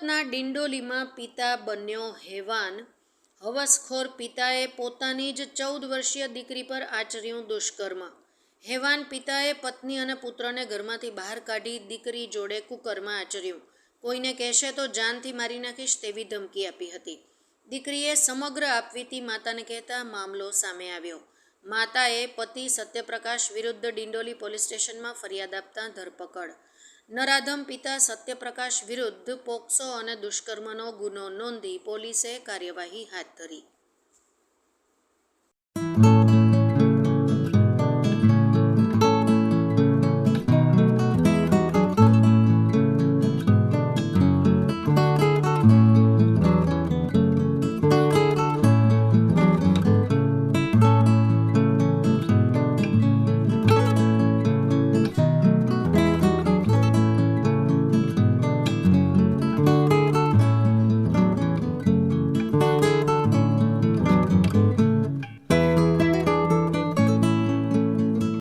સુરતના ડિંડોલીમાં પિતા બન્યો હેવાન. હવસખોર પિતાએ પોતાની જ ચૌદ વર્ષીય દીકરી પર આચર્યું દુષ્કર્મ. હેવાન પિતાએ પત્ની અને પુત્રને ઘરમાંથી બહાર કાઢી દીકરી જોડે કુકર્મ આચર્યું. કોઈને કહેશે તો જાનથી મારી નાખીશ તેવી ધમકી આપી હતી. દીકરીએ સમગ્ર આપવીતી માતાને કહેતા મામલો સામે આવ્યો. માતાએ પતિ સત્યપ્રકાશ વિરુદ્ધ ડિંડોલી પોલીસ સ્ટેશનમાં ફરિયાદ આપતા ધરપકડ. નરાધમ પિતા સત્યપ્રકાશ વિરુદ્ધ પોક્સો અને દુષ્કર્મનો ગુનો નોંધી પોલીસે કાર્યવાહી હાથ ધરી.